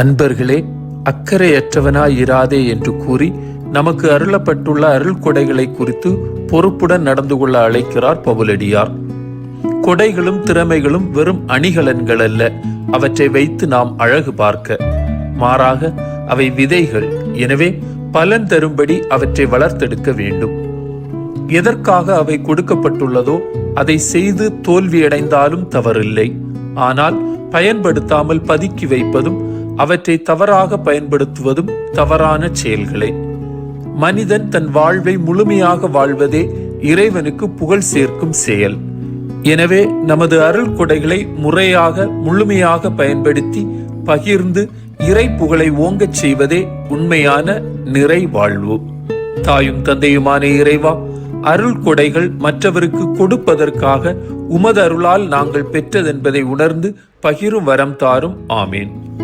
அன்பர்களே அக்கறையற்றவனாயிராதே என்று கூறி நமக்கு அருளப்பட்டுள்ள அருள் கொடைகளை குறித்து பொறுப்புடன் நடந்து கொள்ள அழைக்கிறார் பவுலடியார். கொடைகளும் திறமைகளும் வெறும் அணிகலன்கள் அல்ல அவற்றை வைத்து நாம் அழகு பார்க்க. மாறாக அவை விதைகள் எனவே பலன் தரும்படி அவற்றை வளர்த்தெடுக்க வேண்டும். எதற்காக அவை கொடுக்கப்பட்டுள்ளதோ அதை செய்து தோல்வியடைந்தாலும் தவறில்லை. ஆனால் பயன்படுத்தாமல் பதுக்கி வைப்பதும் அவற்றை தவறாக பயன்படுத்துவதும் தவறான செயல்களே. மனிதன் தன் வாழ்வை முழுமையாக வாழ்வதே இறைவனுக்கு புகழ் சேர்க்கும் செயல். எனவே நமது அருள் கொடைகளை முறையாக முழுமையாக பயன்படுத்தி பகிர்ந்து இறை புகழை ஓங்கச் செய்வதே உண்மையான நிறை வாழ்வு தாயும் தந்தையுமான இறைவா அருள் கொடைகள் மற்றவருக்கு கொடுப்பதற்காக உமது அருளால் நாங்கள் பெற்றதென்பதை உணர்ந்து பகிரும் வரம் தாரும். ஆமேன்.